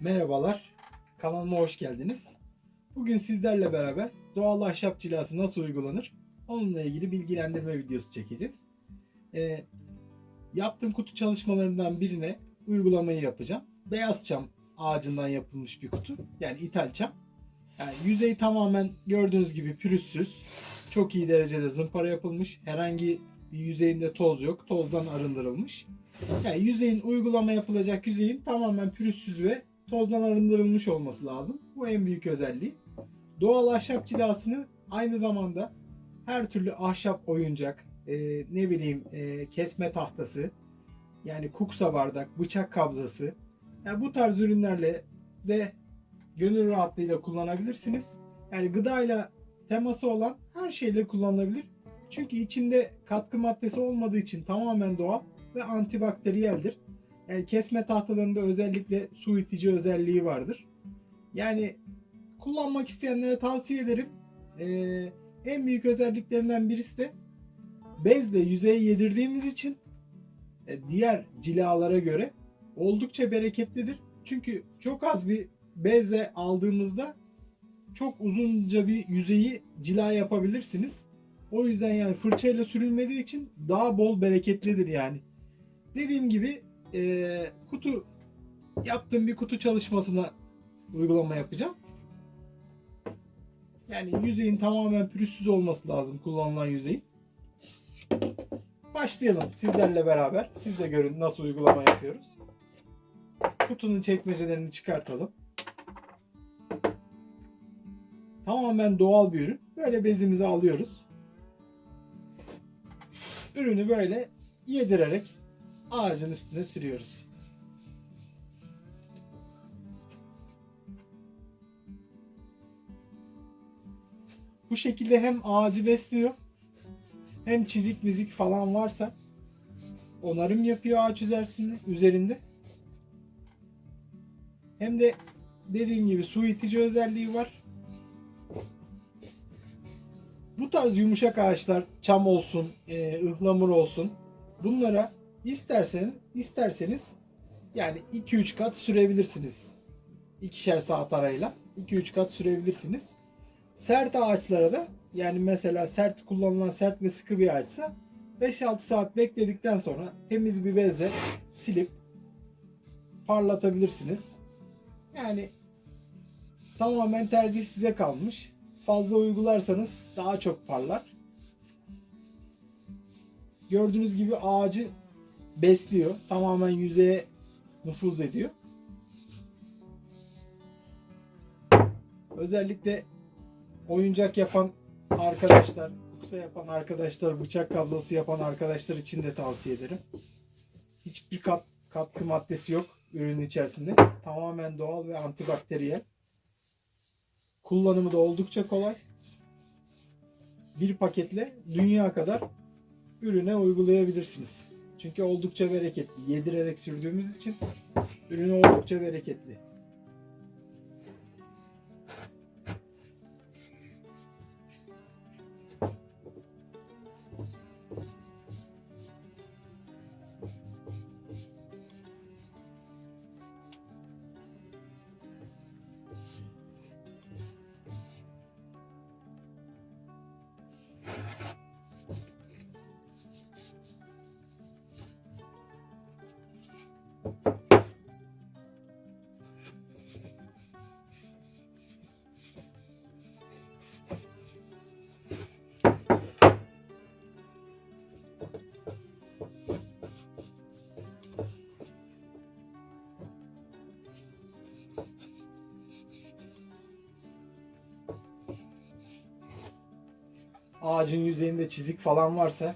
Merhabalar, kanalıma hoş geldiniz. Bugün sizlerle beraber doğal ahşap cilası nasıl uygulanır onunla ilgili bilgilendirme videosu çekeceğiz. Ee, yaptığım kutu çalışmalarından birine uygulamayı yapacağım. Beyaz çam ağacından yapılmış bir kutu. Yani ithal çam. Yani yüzey tamamen gördüğünüz gibi pürüzsüz. Çok iyi derecede zımpara yapılmış. Herhangi bir yüzeyinde toz yok. Tozdan arındırılmış. Yani yüzeyin uygulama yapılacak yüzeyin tamamen pürüzsüz ve tozdan arındırılmış olması lazım. Bu en büyük özelliği. Doğal ahşap cilasını aynı zamanda her türlü ahşap oyuncak, e, ne bileyim e, kesme tahtası, yani kuksa bardak, bıçak kabzası, yani bu tarz ürünlerle de gönül rahatlığıyla kullanabilirsiniz. Yani gıdayla teması olan her şeyle kullanılabilir. Çünkü içinde katkı maddesi olmadığı için tamamen doğal ve antibakteriyeldir. Yani kesme tahtalarında özellikle su itici özelliği vardır. Yani kullanmak isteyenlere tavsiye ederim. Ee, en büyük özelliklerinden birisi de bezle yüzeye yedirdiğimiz için e, diğer cilalara göre oldukça bereketlidir. Çünkü çok az bir bezle aldığımızda çok uzunca bir yüzeyi cila yapabilirsiniz. O yüzden yani fırçayla sürülmediği için daha bol bereketlidir yani. Dediğim gibi e, kutu yaptığım bir kutu çalışmasına uygulama yapacağım. Yani yüzeyin tamamen pürüzsüz olması lazım kullanılan yüzeyin. Başlayalım sizlerle beraber. Siz de görün nasıl uygulama yapıyoruz. Kutunun çekmecelerini çıkartalım. Tamamen doğal bir ürün. Böyle bezimizi alıyoruz. Ürünü böyle yedirerek ağacın üstüne sürüyoruz. Bu şekilde hem ağacı besliyor hem çizik mizik falan varsa onarım yapıyor ağaç üzerinde. Hem de dediğim gibi su itici özelliği var. Bu tarz yumuşak ağaçlar çam olsun, e, ıhlamur olsun bunlara isterseniz isterseniz yani 2-3 kat sürebilirsiniz. İkişer saat arayla 2-3 kat sürebilirsiniz. Sert ağaçlara da yani mesela sert kullanılan sert ve sıkı bir ağaçsa 5-6 saat bekledikten sonra temiz bir bezle silip parlatabilirsiniz. Yani tamamen tercih size kalmış. Fazla uygularsanız daha çok parlar. Gördüğünüz gibi ağacı besliyor. Tamamen yüzeye nüfuz ediyor. Özellikle oyuncak yapan arkadaşlar, kuksa yapan arkadaşlar, bıçak kabzası yapan arkadaşlar için de tavsiye ederim. Hiçbir kat, katkı maddesi yok ürünün içerisinde. Tamamen doğal ve antibakteriyel. Kullanımı da oldukça kolay. Bir paketle dünya kadar ürüne uygulayabilirsiniz. Çünkü oldukça bereketli. Yedirerek sürdüğümüz için ürün oldukça bereketli. Ağacın yüzeyinde çizik falan varsa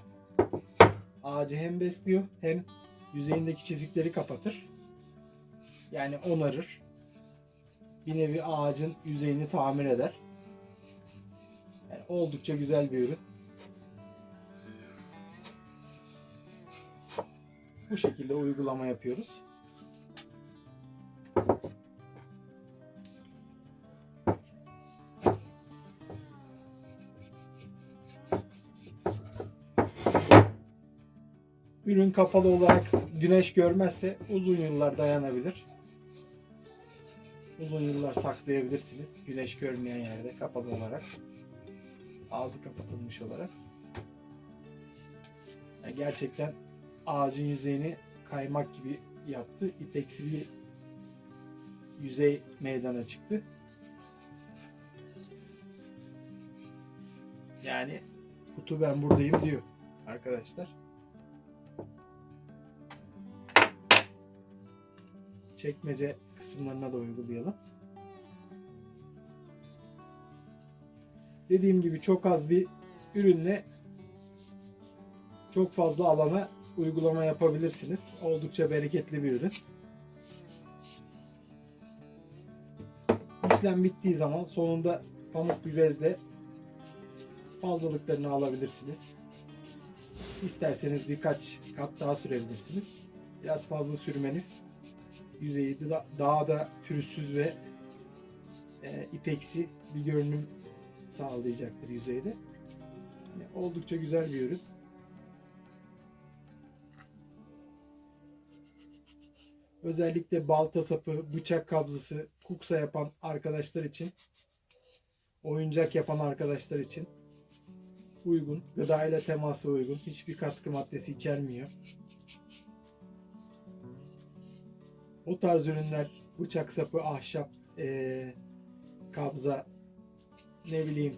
ağacı hem besliyor hem yüzeyindeki çizikleri kapatır. Yani onarır. Bir nevi ağacın yüzeyini tamir eder. Yani oldukça güzel bir ürün. Bu şekilde uygulama yapıyoruz. Ürün kapalı olarak güneş görmezse uzun yıllar dayanabilir. uzun yıllar saklayabilirsiniz. Güneş görmeyen yerde kapalı olarak. Ağzı kapatılmış olarak. Yani gerçekten ağacın yüzeyini kaymak gibi yaptı. İpeksi bir yüzey meydana çıktı. Yani kutu ben buradayım diyor arkadaşlar. Çekmece kısımlarına da uygulayalım. Dediğim gibi çok az bir ürünle çok fazla alana uygulama yapabilirsiniz. Oldukça bereketli bir ürün. İşlem bittiği zaman sonunda pamuk bir bezle fazlalıklarını alabilirsiniz. İsterseniz birkaç kat daha sürebilirsiniz. Biraz fazla sürmeniz yüzeyi de da- daha da pürüzsüz ve e, ipeksi bir görünüm sağlayacaktır yüzeyde. Yani oldukça güzel bir ürün. Özellikle balta sapı, bıçak kabzası, kuksa yapan arkadaşlar için, oyuncak yapan arkadaşlar için uygun. Gıda ile temasa uygun. Hiçbir katkı maddesi içermiyor. O tarz ürünler bıçak sapı, ahşap, eee, kabza, ne bileyim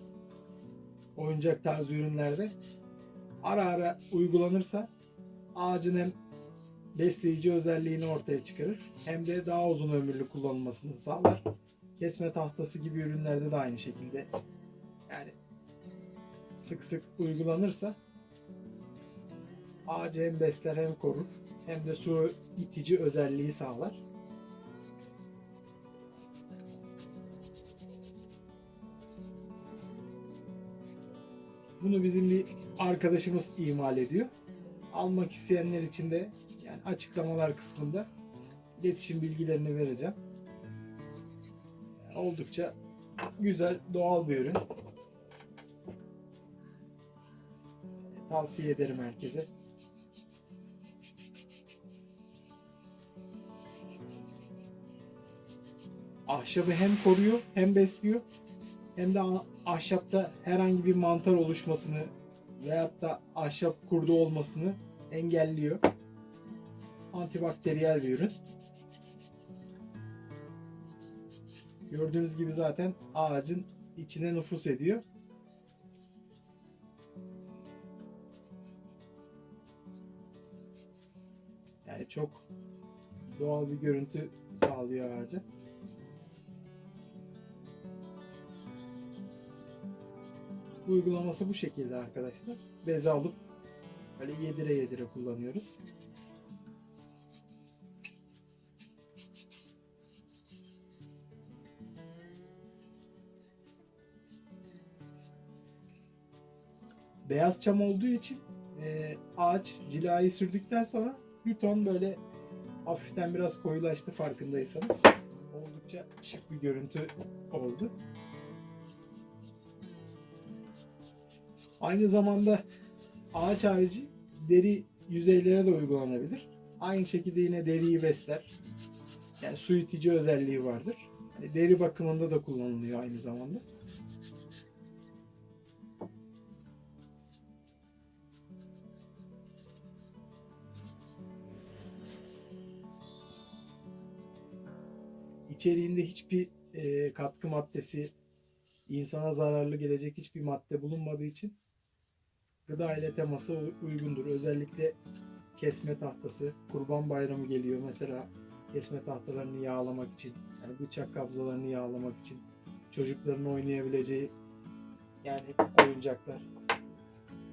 oyuncak tarzı ürünlerde ara ara uygulanırsa ağacın hem besleyici özelliğini ortaya çıkarır hem de daha uzun ömürlü kullanılmasını sağlar. Kesme tahtası gibi ürünlerde de aynı şekilde yani sık sık uygulanırsa ağacı hem besler hem korur hem de su itici özelliği sağlar. Bunu bizim bir arkadaşımız imal ediyor. Almak isteyenler için de yani açıklamalar kısmında iletişim bilgilerini vereceğim. Oldukça güzel, doğal bir ürün. Tavsiye ederim herkese. Ahşabı hem koruyor hem besliyor hem de ahşapta herhangi bir mantar oluşmasını veyahut da ahşap kurdu olmasını engelliyor. Antibakteriyel bir ürün. Gördüğünüz gibi zaten ağacın içine nüfus ediyor. Yani çok doğal bir görüntü sağlıyor ağaca. Uygulaması bu şekilde arkadaşlar. Beze alıp böyle yedire yedire kullanıyoruz. Beyaz çam olduğu için e, ağaç cilayı sürdükten sonra bir ton böyle hafiften biraz koyulaştı farkındaysanız. Oldukça şık bir görüntü oldu. Aynı zamanda ağaç harici deri yüzeylere de uygulanabilir. Aynı şekilde yine deriyi besler. Yani su itici özelliği vardır. Yani deri bakımında da kullanılıyor aynı zamanda. İçeriğinde hiçbir e, katkı maddesi, insana zararlı gelecek hiçbir madde bulunmadığı için gıda ile teması uygundur. Özellikle kesme tahtası, kurban bayramı geliyor mesela kesme tahtalarını yağlamak için, yani bıçak kabzalarını yağlamak için, çocukların oynayabileceği yani oyuncaklar.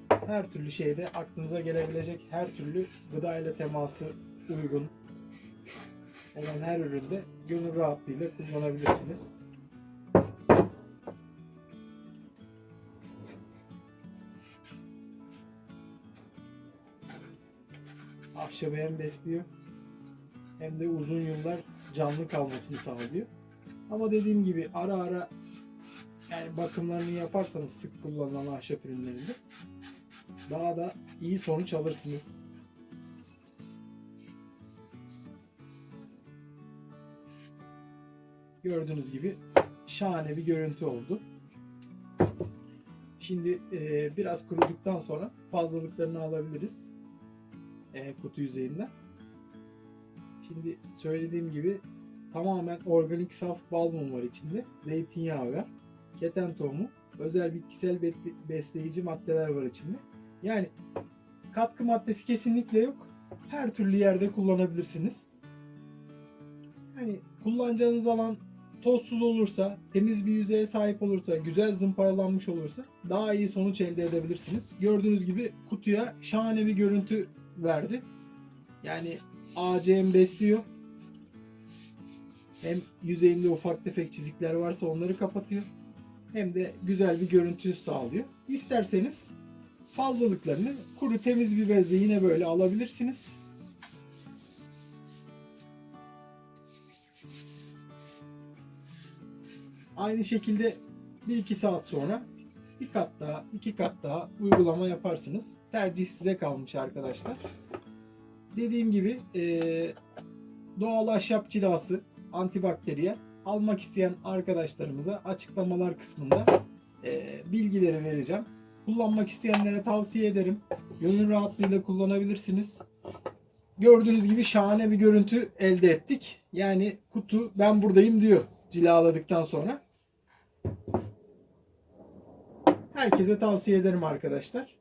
Her türlü şeyde aklınıza gelebilecek her türlü gıda ile teması uygun olan her üründe gönül rahatlığıyla kullanabilirsiniz. Ahşabı hem besliyor hem de uzun yıllar canlı kalmasını sağlıyor. Ama dediğim gibi ara ara yani bakımlarını yaparsanız sık kullanılan ahşap ürünlerinde daha da iyi sonuç alırsınız. Gördüğünüz gibi şahane bir görüntü oldu. Şimdi e, biraz kuruduktan sonra fazlalıklarını alabiliriz e, kutu yüzeyinden. Şimdi söylediğim gibi tamamen organik saf bal mum var içinde. Zeytinyağı var. Keten tohumu. Özel bitkisel be- besleyici maddeler var içinde. Yani katkı maddesi kesinlikle yok. Her türlü yerde kullanabilirsiniz. Yani kullanacağınız alan tozsuz olursa, temiz bir yüzeye sahip olursa, güzel zımparalanmış olursa daha iyi sonuç elde edebilirsiniz. Gördüğünüz gibi kutuya şahane bir görüntü verdi. Yani ACM besliyor. Hem yüzeyinde ufak tefek çizikler varsa onları kapatıyor. Hem de güzel bir görüntü sağlıyor. İsterseniz fazlalıklarını kuru temiz bir bezle yine böyle alabilirsiniz. Aynı şekilde 1-2 saat sonra bir kat daha, iki kat daha uygulama yaparsınız. Tercih size kalmış arkadaşlar. Dediğim gibi eee, doğal ahşap cilası antibakteriyel almak isteyen arkadaşlarımıza açıklamalar kısmında eee, bilgileri vereceğim. Kullanmak isteyenlere tavsiye ederim. Gönül rahatlığıyla kullanabilirsiniz. Gördüğünüz gibi şahane bir görüntü elde ettik. Yani kutu ben buradayım diyor cilaladıktan sonra. Herkese tavsiye ederim arkadaşlar.